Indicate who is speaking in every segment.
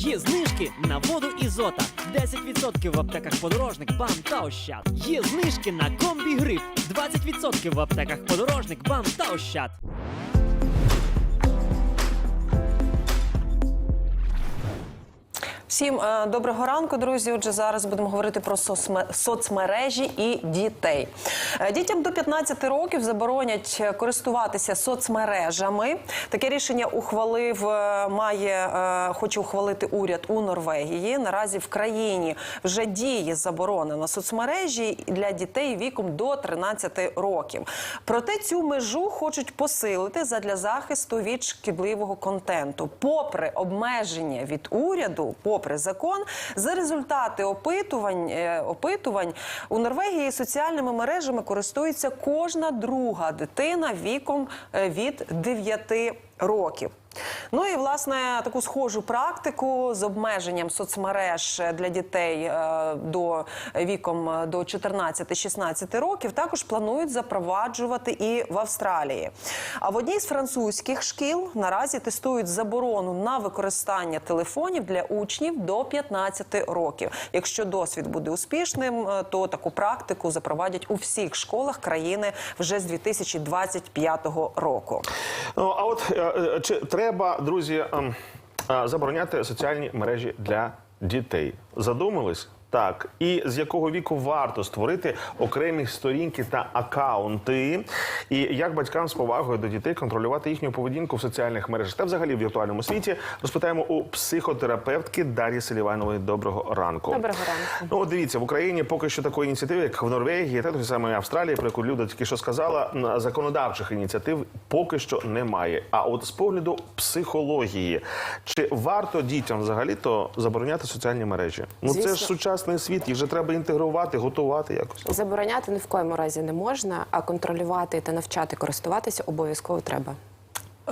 Speaker 1: Є знижки на воду Ізота. 10% в аптеках подорожник, бам та ощад. Є знижки на комбі гриф. 20% в аптеках подорожник, бам та ощад.
Speaker 2: Всім е, доброго ранку, друзі. Отже, зараз будемо говорити про соцме- соцмережі і дітей. Е, Дітям до 15 років заборонять користуватися соцмережами. Таке рішення ухвалив, е, має хоче ухвалити уряд у Норвегії. Наразі в країні вже діє заборона на соцмережі для дітей віком до 13 років. Проте цю межу хочуть посилити задля захисту від шкідливого контенту. Попри обмеження від уряду, попри закон, за результати опитувань, е, опитувань у Норвегії соціальними мережами користується кожна друга дитина віком е, від 9 років. Ну і власне таку схожу практику з обмеженням соцмереж для дітей е, до віком е, до 14-16 років також планують запроваджувати і в Австралії. А в одній з французьких шкіл наразі тестують заборону на використання телефонів для учнів до 15 років. Якщо досвід буде успішним, е, то таку практику запровадять у всіх школах країни вже з 2025 року.
Speaker 3: Ну, а от чи треба, друзі, ем, е, забороняти соціальні мережі для дітей? Задумались? Так, і з якого віку варто створити окремі сторінки та акаунти, і як батькам з повагою до дітей контролювати їхню поведінку в соціальних мережах та взагалі в віртуальному світі, розпитаємо у психотерапевтки Дар'ї Селіванової. Доброго ранку.
Speaker 4: Доброго ранку.
Speaker 3: Ну, от дивіться, в Україні поки що такої ініціативи, як в Норвегії, та той самої Австралії, про яку Люда тільки що сказала, законодавчих ініціатив поки що немає. А от з погляду психології, чи варто дітям взагалі то забороняти соціальні мережі? Ну це
Speaker 4: Звісно.
Speaker 3: ж сучасний світ, їх вже треба інтегрувати, готувати якось.
Speaker 4: Забороняти ні в коєму разі не можна, а контролювати та навчати користуватися обов'язково треба.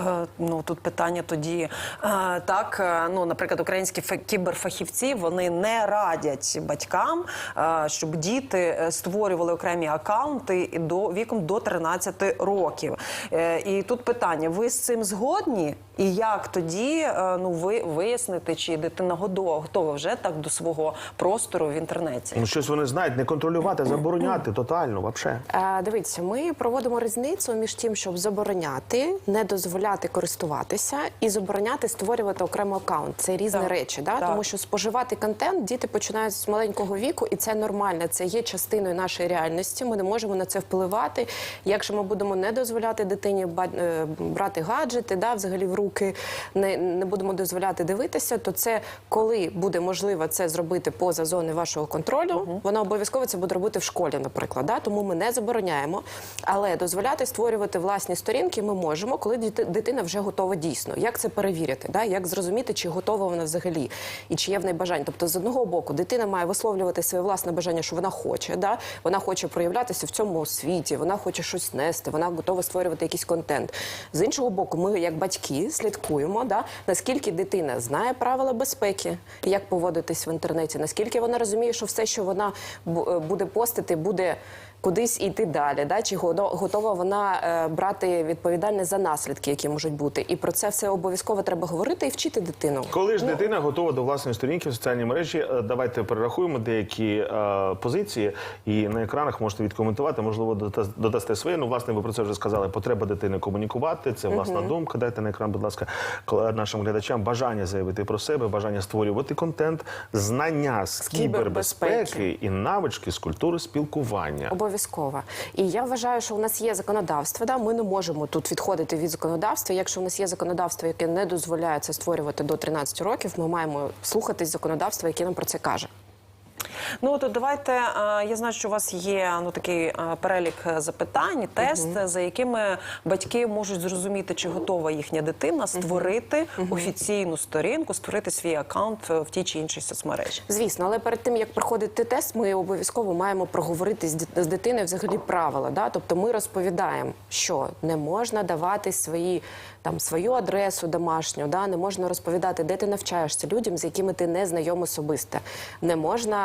Speaker 2: Е, Ну тут питання тоді е, так. е, Ну, наприклад, українські кіберфахівці вони не радять батькам, щоб діти створювали окремі акаунти і до віком до 13 років. І тут питання: ви з цим згодні? І як тоді ну ви вияснити, чи дитина годова готова вже так до свого простору в інтернеті?
Speaker 3: Ну щось вони знають, не контролювати, забороняти тотально, взагалі.
Speaker 4: Е, Дивіться, ми проводимо різницю між тим, щоб забороняти, не дозволяти користуватися і забороняти створювати окремо аккаунт. Це різні
Speaker 2: Так.
Speaker 4: речі, да?
Speaker 2: Так.
Speaker 4: тому що споживати контент діти починають з маленького віку, і це нормально. Це є частиною нашої реальності. Ми не можемо на це впливати. Якщо ми будемо не дозволяти дитині е, брати гаджети, да, взагалі в руки, не, не будемо дозволяти дивитися, то це коли буде можливо це зробити поза зони вашого контролю, вона обов'язково це буде робити в школі, наприклад. Да? Тому ми не забороняємо. Але дозволяти створювати власні сторінки ми можемо, коли діти- дитина вже готова дійсно. Як це перевірити? Да? Як зрозуміти, чи готова вона взагалі і чи є в неї бажання? Тобто, з одного боку, дитина має висловлювати своє власне бажання, що вона хоче. Да? Вона хоче проявлятися в цьому світі, вона хоче щось нести, вона готова створювати якийсь контент. З іншого боку, ми, як батьки, слідкуємо, да? наскільки дитина знає правила безпеки, як поводитись в інтернеті, наскільки вона розуміє, що все, що вона е, буде постити, буде. Кудись іти далі, да? чи готова вона е, брати відповідальність за наслідки, які можуть бути, і про це все обов'язково треба говорити і вчити дитину.
Speaker 3: Коли ж дитина готова до власної сторінки в соціальній мережі, е, давайте перерахуємо деякі е, позиції, і на екранах можете відкоментувати. Можливо, дода- додасте своє. Ну, власне, ви про це вже сказали. Потреба дитини комунікувати. Це власна думка. Дайте на екран, будь ласка, нашим глядачам бажання заявити про себе, бажання створювати контент, знання з кібербезпеки
Speaker 4: кібербезпеки.
Speaker 3: і навички з культури спілкування.
Speaker 4: Обов'язково. І я вважаю, що у нас є законодавство. Да? Ми не можемо тут відходити від законодавства. Якщо у нас є законодавство, яке не дозволяє це створювати до 13 років, ми маємо слухатись законодавства, яке нам про це каже.
Speaker 2: Ну то давайте. Я знаю, що у вас є ну такий перелік е, запитань, тест, е, за якими батьки можуть зрозуміти, чи готова їхня дитина створити офіційну сторінку, створити свій аккаунт е, в тій чи іншій соцмережі.
Speaker 4: Звісно, але перед тим як проходити тест, ми обов'язково маємо проговорити з дит- з дитиною взагалі правила. Да? Тобто ми розповідаємо, що не можна давати свої там свою адресу домашню, да, не можна розповідати, де ти навчаєшся людям, з якими ти не знайом особисто. Не можна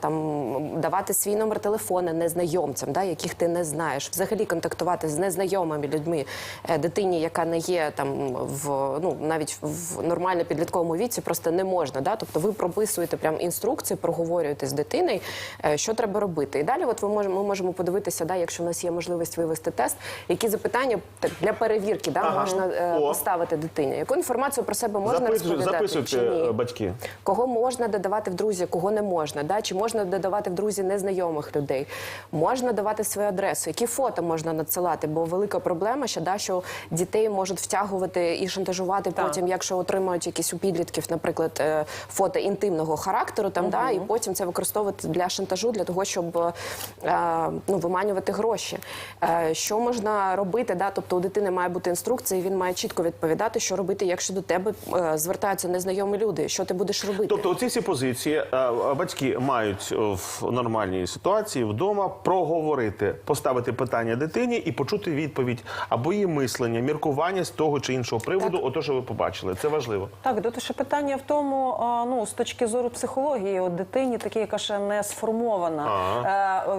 Speaker 4: там давати свій номер телефона незнайомцям, да, яких ти не знаєш. Взагалі контактувати з незнайомими людьми е, дитині, яка не є там в ну навіть в нормально підлітковому віці, просто не можна. Да? Тобто ви прописуєте прям інструкції, проговорюєте з дитиною, е, що треба робити. І далі, от ви можемо, ми можемо подивитися, да, якщо в нас є можливість вивести тест, які запитання так, для перевірки да,
Speaker 3: Ага.
Speaker 4: можна е,
Speaker 3: О.
Speaker 4: поставити дитині. Яку інформацію про себе можна
Speaker 3: Записуй-
Speaker 4: розповідати?
Speaker 3: записуйте е, батьки.
Speaker 4: Кого можна додавати в друзі, кого не можна, да? Чи можна додавати в друзі незнайомих людей, можна давати свою адресу, які фото можна надсилати, бо велика проблема ще да, що дітей можуть втягувати і шантажувати
Speaker 2: Так.
Speaker 4: потім, якщо отримають якісь у підлітків, наприклад, е, фото інтимного характеру, там да, і потім це використовувати для шантажу, для того, щоб е, ну, виманювати гроші. Е, Що можна робити? Да? Тобто у дитини має бути інструкція, і він має чітко відповідати, що робити, якщо до тебе е, звертаються незнайомі люди. Що ти будеш робити?
Speaker 3: Тобто, оці всі позиції е, е, батьки мають е, в нормальній ситуації вдома проговорити, поставити питання дитині і почути відповідь або її мислення, міркування з того чи іншого приводу, ото що ви побачили. Це важливо.
Speaker 2: Так, тут ще питання в тому, ну з точки зору психології, от дитині такі, яка ще не сформована.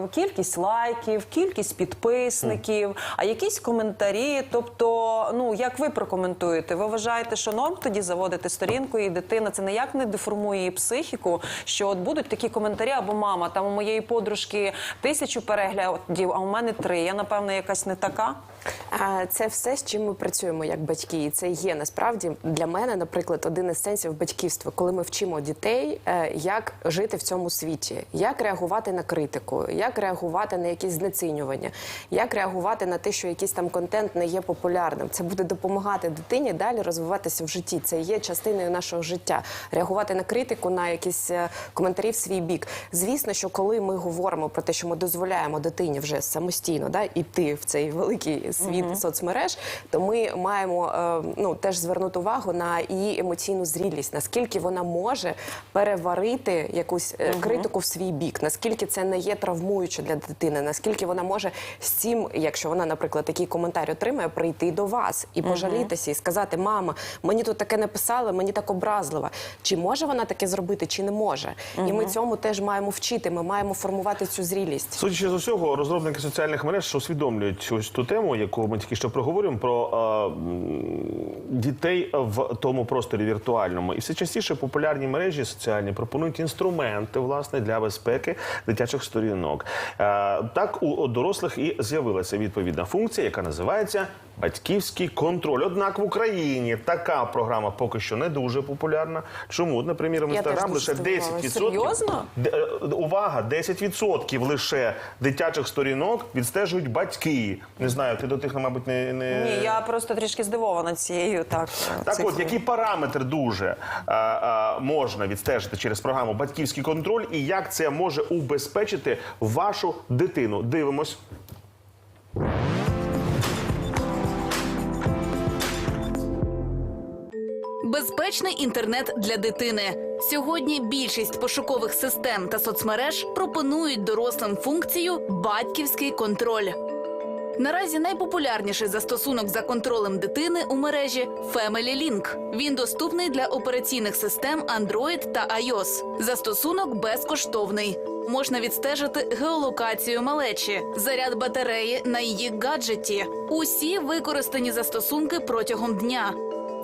Speaker 2: Е, кількість лайків, кількість підписників, а якісь коментарі. Тобто, ну як ви прокоментуєте? Ви вважаєте, що норм тоді заводити сторінку, і дитина це ніяк не деформує її психіку, що от будуть такі коментарі, або мама, там у моєї подружки тисячу переглядів, а у мене три. Я напевно якась не така.
Speaker 4: Це все, з чим ми працюємо як батьки, і це є насправді для мене, наприклад, один із сенсів батьківства, коли ми вчимо дітей, е, як жити в цьому світі, як реагувати на критику, як реагувати на якісь знецінювання, як реагувати на те, що якийсь там контент не є популярним. Це буде допомагати дитині далі розвиватися в житті. Це є частиною нашого життя. Реагувати на критику, на якісь е, коментарі в свій бік. Звісно, що коли ми говоримо про те, що ми дозволяємо дитині вже самостійно да, іти в цей великий світ соцмереж, то ми маємо е, ну теж звернути увагу на її емоційну зрілість, наскільки вона може переварити якусь е, критику в свій бік, наскільки це не є травмуюче для дитини, наскільки вона може з цим, якщо вона, наприклад, такий коментар отримає, прийти до вас і пожалітися, і сказати: Мама, мені тут таке написали, мені так образливо. Чи може вона таке зробити, чи не може? І ми цьому теж маємо вчити. Ми маємо формувати цю зрілість.
Speaker 3: Судячи з усього, розробники соціальних мереж усвідомлюють ось ту тему, яку ми тільки що проговорюємо, про е, дітей в тому просторі віртуальному. І все частіше популярні мережі соціальні пропонують інструменти власне для безпеки дитячих сторінок. Е, так у дорослих і з'явилася відповідна функція, яка називається батьківський контроль. Однак в Україні така програма поки що не дуже популярна. Чому? Наприклад, в інстаграм лише
Speaker 4: здивувалась.
Speaker 3: 10%.
Speaker 2: Серйозно?
Speaker 3: Е, Увага, 10% лише дитячих сторінок відстежують батьки. Не знаю, ти до тих, мабуть, не, не...
Speaker 2: Ні, я просто трішки здивована цією так.
Speaker 3: Так,
Speaker 2: цифрою.
Speaker 3: от які параметри дуже а, а, можна відстежити через програму батьківський контроль, і як це може убезпечити вашу дитину? Дивимось.
Speaker 5: Безпечний інтернет для дитини. Сьогодні більшість пошукових систем та соцмереж пропонують дорослим функцію батьківський контроль. Наразі найпопулярніший застосунок за контролем дитини у мережі Family Link. Він доступний для операційних систем Android та iOS. Застосунок безкоштовний. Можна відстежити геолокацію малечі, заряд батареї на її гаджеті, усі використані застосунки протягом дня.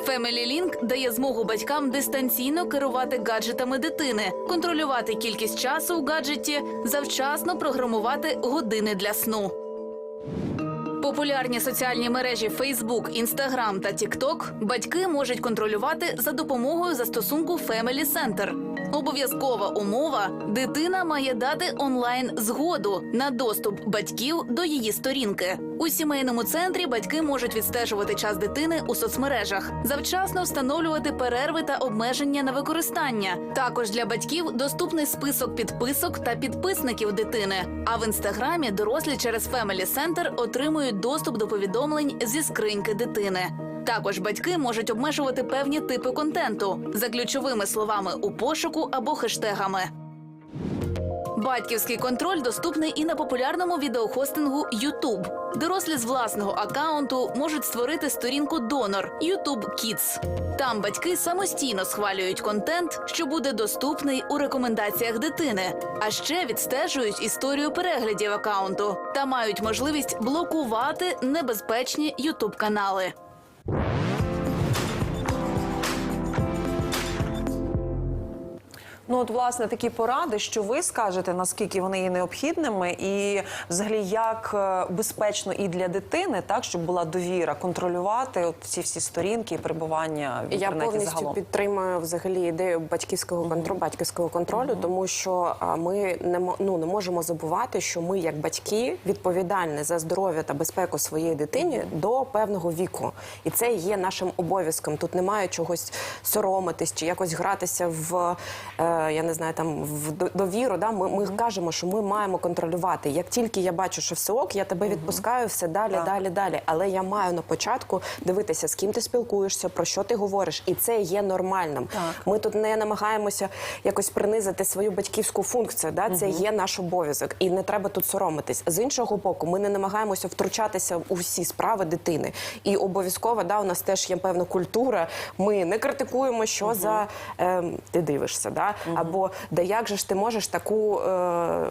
Speaker 5: Family Link дає змогу батькам дистанційно керувати гаджетами дитини, контролювати кількість часу у гаджеті, завчасно програмувати години для сну. Популярні соціальні мережі Facebook, Instagram та TikTok батьки можуть контролювати за допомогою застосунку Family Center. Обов'язкова умова дитина має дати онлайн згоду на доступ батьків до її сторінки. У сімейному центрі батьки можуть відстежувати час дитини у соцмережах, завчасно встановлювати перерви та обмеження на використання. Також для батьків доступний список підписок та підписників дитини. А в інстаграмі дорослі через Family Center отримують доступ до повідомлень зі скриньки дитини. Також батьки можуть обмежувати певні типи контенту за ключовими словами у пошуку або хештегами. Батьківський контроль доступний і на популярному відеохостингу YouTube. Дорослі з власного акаунту можуть створити сторінку донор YouTube Kids. Там батьки самостійно схвалюють контент, що буде доступний у рекомендаціях дитини, а ще відстежують історію переглядів акаунту та мають можливість блокувати небезпечні YouTube канали.
Speaker 2: Ну, от, власне, такі поради, що ви скажете, наскільки вони є необхідними, і взагалі як е, безпечно і для дитини, так щоб була довіра контролювати от ці всі сторінки і перебування в
Speaker 4: Я повністю
Speaker 2: загалом.
Speaker 4: підтримую взагалі ідею батьківського контролю, батьківського контролю, тому що ми не ну, не можемо забувати, що ми, як батьки, відповідальні за здоров'я та безпеку своєї дитині до певного віку, і це є нашим обов'язком. Тут немає чогось соромитись чи якось гратися в е, я не знаю, там в довіру. Да? Ми, ми кажемо, що ми маємо контролювати. Як тільки я бачу, що все ок, я тебе відпускаю, все далі,
Speaker 2: Так.
Speaker 4: далі, далі. Але я маю на початку дивитися, з ким ти спілкуєшся, про що ти говориш, і це є нормальним.
Speaker 2: Так.
Speaker 4: Ми тут не намагаємося якось принизити свою батьківську функцію. Да? Це є наш обов'язок, і не треба тут соромитись. З іншого боку, ми не намагаємося втручатися у всі справи дитини. І обов'язково да, у нас теж є певна культура. Ми не критикуємо, що за е, ти дивишся, да? Або да як же ж ти можеш таку е,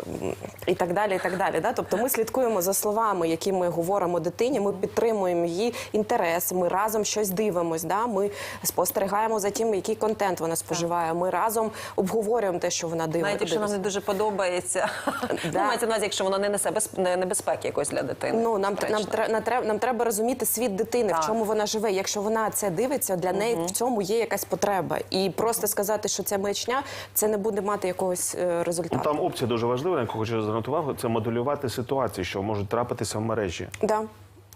Speaker 4: і так далі. І так далі. Да? Тобто ми слідкуємо за словами, які ми говоримо дитині. Ми підтримуємо її інтереси. Ми разом щось дивимось. Да? Ми спостерігаємо за тим, який контент вона споживає. Ми разом обговорюємо те, що вона дивиться.
Speaker 2: Навіть якщо нам не дуже подобається, ну, мається на увазі, якщо воно не несе безп- не- небезпеки якось для дитини.
Speaker 4: Ну нам нам, нам, треба, нам треба розуміти світ дитини,
Speaker 2: Так.
Speaker 4: в чому вона живе. Якщо вона це дивиться, для неї в цьому є якась потреба. І просто сказати, що це маячня, це не буде мати якогось результату.
Speaker 3: Ну,
Speaker 4: результату.
Speaker 3: там опція дуже важлива, на яку хочу звернути увагу, це моделювати ситуації, що можуть трапитися в мережі.
Speaker 4: Да.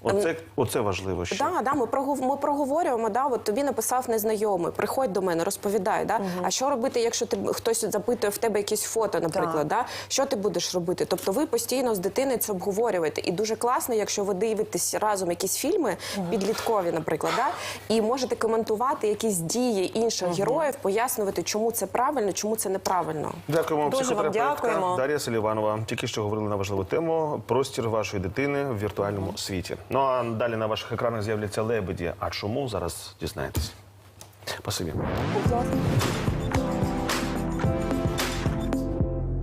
Speaker 3: Оце, оце важливо ще.
Speaker 4: Да, да, ми прогов- ми проговорюємо. Да, от тобі написав незнайомий. Приходь до мене, розповідай. Да? А що робити, якщо ти хтось запитує в тебе якісь фото, наприклад, да? що ти будеш робити? Тобто ви постійно з дитиною це обговорюєте. І дуже класно, якщо ви дивитесь разом якісь фільми підліткові, наприклад, да? і можете коментувати якісь дії інших героїв, пояснювати, чому це правильно, чому це неправильно.
Speaker 3: Дякуємо,
Speaker 2: Дуже вам дякуємо.
Speaker 3: Дар'я Селіванова. Тільки що говорили на важливу тему простір вашої дитини в віртуальному світі. Ну а далі на ваших екранах з'являться лебеді. А чому зараз дізнаєтесь? Спасибі.